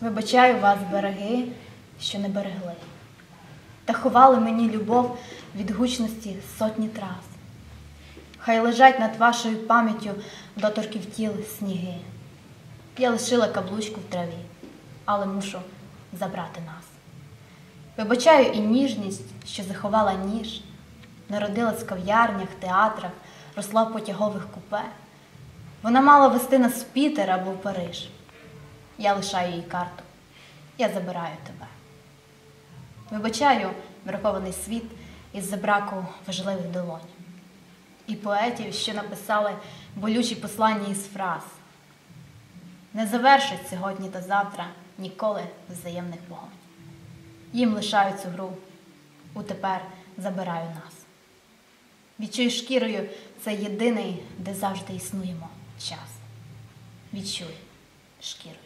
Вибачаю вас, береги, що не берегли. Та ховали мені любов від гучності сотні трас. Хай лежать над вашою пам'яттю доторків тіл сніги. Я лишила каблучку в траві, але мушу забрати нас. Вибачаю і ніжність, що заховала ніж, народилась в кав'ярнях, театрах, росла в потягових купе. Вона мала вести нас в Пітер або в Париж. Я лишаю їй карту. Я забираю тебе. Вибачаю врахований світ із-за браку важливих долонь. І поетів, що написали болючі послання із фраз. Не завершить сьогодні та завтра ніколи взаємних погонь. Їм лишаю цю гру, у тепер забираю нас. Відчуй шкірою це єдиний, де завжди існуємо час. Відчуй шкірою.